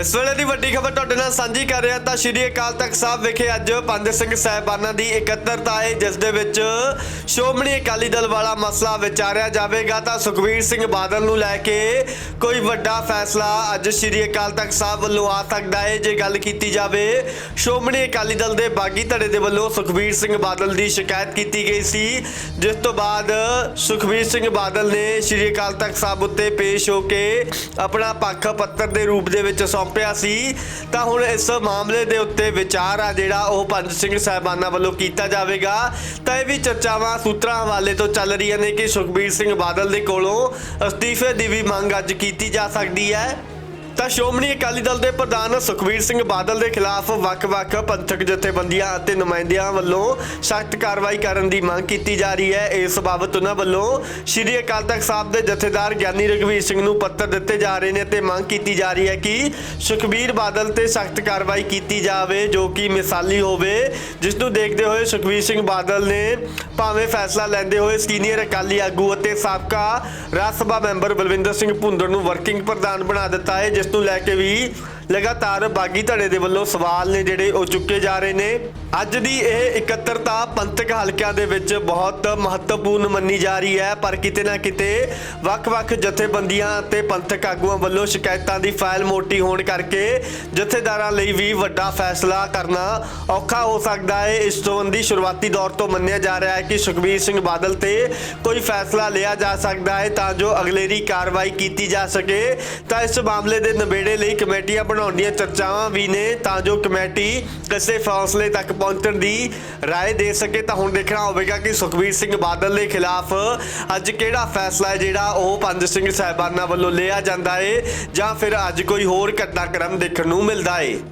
ਇਸ ਵੇਲੇ ਦੀ ਵੱਡੀ ਖਬਰ ਤੁਹਾਡੇ ਨਾਲ ਸਾਂਝੀ ਕਰ ਰਿਹਾ ਤਾਂ ਸ਼੍ਰੀ ਅਕਾਲ ਤਖਤ ਸਾਹਿਬ ਵਿਖੇ ਅੱਜ ਪੰਜ ਸਿੰਘ ਸਾਹਿਬਾਨਾਂ ਦੀ ਇਕੱਤਰਤਾ ਹੈ, ਜਿਸ ਦੇ ਵਿੱਚ ਸ਼੍ਰੋਮਣੀ ਅਕਾਲੀ ਦਲ ਵਾਲਾ ਮਸਲਾ ਵਿਚਾਰਿਆ ਜਾਵੇਗਾ ਤਾਂ ਸੁਖਬੀਰ ਸਿੰਘ ਬਾਦਲ ਨੂੰ ਲੈ ਕੇ ਕੋਈ ਵੱਡਾ ਫੈਸਲਾ ਅੱਜ ਸ਼੍ਰੀ ਅਕਾਲ ਤਖਤ ਸਾਹਿਬ ਵੱਲੋਂ ਆ ਸਕਦਾ ਹੈ। ਜੇ ਗੱਲ ਕੀਤੀ ਜਾਵੇ, ਸ਼੍ਰੋਮਣੀ ਅਕਾਲੀ ਦਲ ਦੇ ਬਾਗੀ ਧੜੇ ਦੇ ਵੱਲੋਂ ਸੁਖਬੀਰ ਸਿੰਘ ਬਾਦਲ ਦੀ ਸ਼ਿਕਾਇਤ ਕੀਤੀ ਗਈ ਸੀ, ਜਿਸ ਤੋਂ ਬਾਅਦ ਸੁਖਬੀਰ ਸਿੰਘ ਬਾਦਲ ਨੇ ਸ਼੍ਰੀ ਅਕਾਲ ਤਖਤ ਸਾਹਿਬ ਉੱਤੇ ਪੇਸ਼ ਹੋ ਕੇ ਆਪਣਾ ਪੱਖ ਪੱਤਰ ਦੇ ਰੂਪ ਦੇ ਵਿੱਚ ਸੌਂਪਿਆ ਸੀ, ਤਾਂ ਹੁਣ ਇਸ ਮਾਮਲੇ ਦੇ ਉੱਤੇ ਵਿਚਾਰ ਆ ਜਿਹੜਾ ਉਹ ਪੰਜ ਸਿੰਘ ਸਾਹਿਬਾਨਾਂ ਵੱਲੋਂ ਕੀਤਾ ਜਾਵੇਗਾ। ਤਾਂ ਇਹ ਵੀ ਚਰਚਾਵਾਂ ਸੂਤਰਾਂ ਹਵਾਲੇ ਤੋਂ ਚੱਲ ਰਹੀਆਂ ਨੇ ਕਿ ਸੁਖਬੀਰ ਸਿੰਘ ਬਾਦਲ ਦੇ ਕੋਲੋਂ ਅਸਤੀਫੇ ਦੀ ਵੀ ਮੰਗ ਅੱਜ ਕੀਤੀ ਜਾ ਸਕਦੀ ਹੈ। ਤਾਂ ਸ਼੍ਰੋਮਣੀ ਅਕਾਲੀ ਦਲ ਦੇ ਪ੍ਰਧਾਨ ਸੁਖਬੀਰ ਸਿੰਘ ਬਾਦਲ ਦੇ ਖਿਲਾਫ ਵੱਖ-ਵੱਖ ਪੰਥਕ ਜਥੇਬੰਦੀਆਂ ਅਤੇ ਨੁਮਾਇੰਦਿਆਂ ਵੱਲੋਂ ਸਖਤ ਕਾਰਵਾਈ ਕਰਨ ਦੀ ਮੰਗ ਕੀਤੀ ਜਾ ਰਹੀ ਹੈ। ਇਸ ਬਾਬਤ ਉਹਨਾਂ ਵੱਲੋਂ ਸ਼੍ਰੀ ਅਕਾਲ ਤਖਤ ਸਾਹਿਬ ਦੇ ਜਥੇਦਾਰ ਗਿਆਨੀ ਰਘਵੀਰ ਸਿੰਘ ਨੂੰ ਪੱਤਰ ਦਿੱਤੇ ਜਾ ਰਹੇ ਨੇ ਤੇ ਮੰਗ ਕੀਤੀ ਜਾ ਰਹੀ ਹੈ ਕਿ ਸੁਖਬੀਰ ਬਾਦਲ ਤੇ ਸਖਤ ਕਾਰਵਾਈ ਕੀਤੀ ਜਾਵੇ, ਜੋ ਕਿ ਮਿਸਾਲੀ ਹੋਵੇ। ਜਿਸ ਨੂੰ ਦੇਖਦੇ ਹੋਏ ਸੁਖਬੀਰ ਸਿੰਘ ਬਾਦਲ ਨੇ ਭਾਵੇਂ ਫੈਸਲਾ ਲੈਂਦੇ ਹੋਏ ਸੀਨੀਅਰ ਅਕਾਲੀ ਆਗੂ ਅਤੇ ਸਾਬਕਾ ਰਾਜ ਸਭਾ ਮੈਂਬਰ ਬਲਵਿੰਦਰ ਸਿੰਘ ਭੁੰਦੜ ਨੂੰ ਵਰਕਿੰਗ ਪ੍ਰਧਾਨ ਬਣਾ ਦਿੱਤਾ ਹੈ, ਜਿਸ ਤੋਂ ਲੈ ਕੇ ਵੀ ਲਗਾਤਾਰ ਬਾਗੀ ਧੜੇ ਦੇ ਵੱਲੋਂ ਸਵਾਲ ਨੇ ਜਿਹੜੇ ਉਹ ਚੁੱਕੇ ਜਾ ਰਹੇ ਨੇ। ਅੱਜ ਦੀ ਇਹ ਇਕੱਤਰਤਾ ਪੰਥਕ ਹਲਕਿਆਂ ਦੇ ਵਿੱਚ ਬਹੁਤ ਮਹੱਤਵਪੂਰਨ ਮੰਨੀ ਜਾ ਰਹੀ ਹੈ, ਪਰ ਕਿਤੇ ਨਾ ਕਿਤੇ ਵੱਖ-ਵੱਖ ਜਥੇਬੰਦੀਆਂ ਅਤੇ ਪੰਥਕ ਆਗੂਆਂ ਵੱਲੋਂ ਸ਼ਿਕਾਇਤਾਂ ਦੀ ਫਾਈਲ ਮੋਟੀ ਹੋਣ ਕਰਕੇ ਜਥੇਦਾਰਾਂ ਲਈ ਵੀ ਵੱਡਾ ਫੈਸਲਾ ਕਰਨਾ ਔਖਾ ਹੋ ਸਕਦਾ ਹੈ। ਇਸ ਸੰਬੰਧੀ ਸ਼ੁਰੂਆਤੀ ਦੌਰ ਤੋਂ ਮੰਨਿਆ ਜਾ ਰਿਹਾ ਹੈ ਕਿ ਸੁਖਬੀਰ ਸਿੰਘ ਬਾਦਲ ਤੇ ਕੋਈ ਫੈਸਲਾ ਲਿਆ ਜਾ ਸਕਦਾ ਹੈ, ਤਾਂ ਜੋ ਅਗਲੇਰੀ ਕਾਰਵਾਈ ਕੀਤੀ ਜਾ ਸਕੇ। ਤਾਂ ਇਸ ਮਾਮਲੇ ਦੇ ਨਿਬੇੜੇ ਲਈ ਕਮੇਟੀਆਂ ਬਣਾ ਬਣਾਉਣ ਦੀਆਂ ਚਰਚਾਵਾਂ ਵੀ ਨੇ ਤਾਂ ਜੋ ਕਮੇਟੀ ਕਿਸੇ ਫੈਸਲੇ ਤੱਕ ਪਹੁੰਚਣ ਦੀ رائے ਦੇ ਸਕੇ ਤਾਂ ਹੁਣ ਦੇਖਣਾ ਹੋਵੇਗਾ ਕਿ ਸੁਖਬੀਰ ਸਿੰਘ ਬਾਦਲ ਦੇ ਖਿਲਾਫ ਅੱਜ ਕਿਹੜਾ ਫੈਸਲਾ ਹੈ ਜਿਹੜਾ ਉਹ ਪੰਜ ਸਿੰਘ ਸਾਹਿਬਾਨਾਂ ਵੱਲੋਂ ਲਿਆ ਜਾਂਦਾ ਹੈ ਜਾਂ ਫਿਰ ਅੱਜ ਕੋਈ ਹੋਰ ਘਟਨਾਕ੍ਰਮ ਦੇਖਣ ਨੂੰ ਮਿਲਦਾ ਹੈ